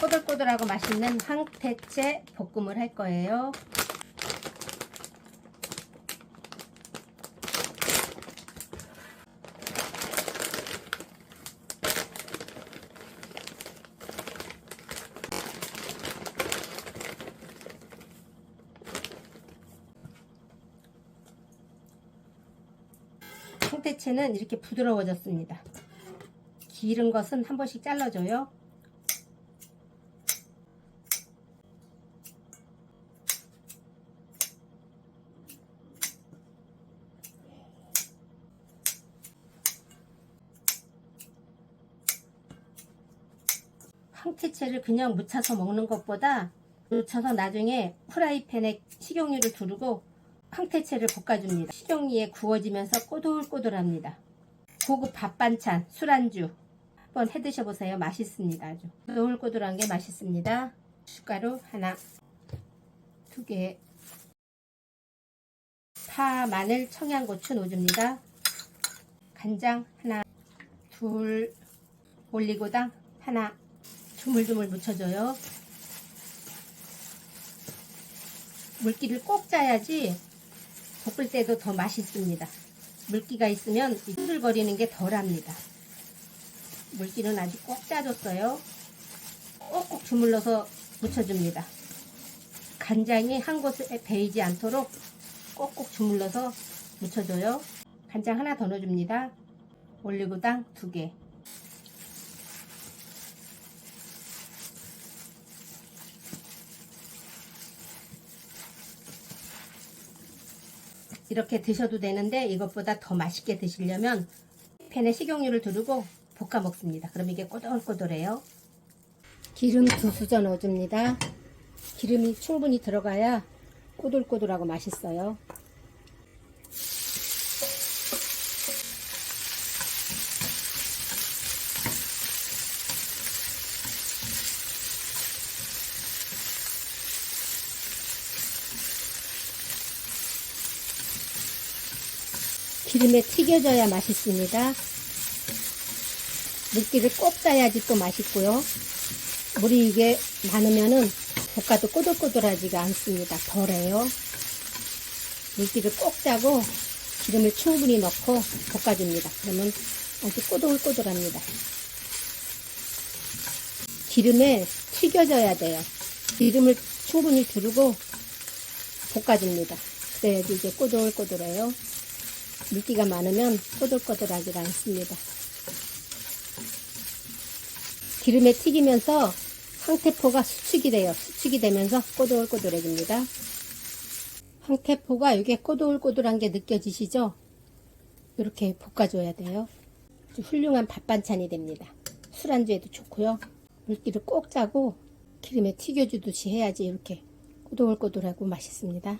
꼬들꼬들하고 맛있는 황태채 볶음을 할 거예요. 황태채는 이렇게 부드러워졌습니다. 기른 것은 한 번씩 잘라줘요. 황태채를 그냥 무쳐서 먹는 것보다 무쳐서 나중에 프라이팬에 식용유를 두르고 황태채를 볶아줍니다. 식용유에 구워지면서 꼬들꼬들합니다. 고급 밥 반찬, 술안주 한번 해 드셔보세요. 맛있습니다. 아주 꼬들꼬들한 게 맛있습니다. 숟가루 하나, 두 개, 파, 마늘, 청양고추 넣어줍니다. 간장 하나, 둘, 올리고당 하나, 주물주물 묻혀줘요. 물기를 꼭 짜야지 볶을 때도 더 맛있습니다. 물기가 있으면 이 후들거리는 게 덜합니다. 물기는 아주 꼭 짜줬어요. 꼭꼭 주물러서 묻혀줍니다. 간장이 한 곳에 배이지 않도록 꼭꼭 주물러서 묻혀줘요. 간장 하나 더 넣어줍니다. 올리고당 두 개. 이렇게 드셔도 되는데 이것보다 더 맛있게 드시려면 팬에 식용유를 두르고 볶아 먹습니다. 그럼 이게 꼬들꼬들해요. 기름 두 수저 넣어줍니다. 기름이 충분히 들어가야 꼬들꼬들하고 맛있어요. 기름에 튀겨져야 맛있습니다. 물기를 꼭 짜야지 또 맛있고요. 물이 이게 많으면은 볶아도 꼬들꼬들하지가 않습니다. 덜해요. 물기를 꼭 짜고 기름을 충분히 넣고 볶아줍니다. 그러면 아주 꼬들꼬들합니다. 기름에 튀겨져야 돼요. 기름을 충분히 두르고 볶아줍니다. 그래야지 이게 꼬들꼬들해요. 물기가 많으면 꼬들꼬들하지 않습니다. 기름에 튀기면서 황태포가 수축이 돼요. 수축이 되면서 꼬들꼬들해집니다. 황태포가 이게 꼬들꼬들한 게 느껴지시죠? 이렇게 볶아줘야 돼요. 훌륭한 밥 반찬이 됩니다. 술안주에도 좋고요. 물기를 꼭 짜고 기름에 튀겨주듯이 해야지 이렇게 꼬들꼬들하고 맛있습니다.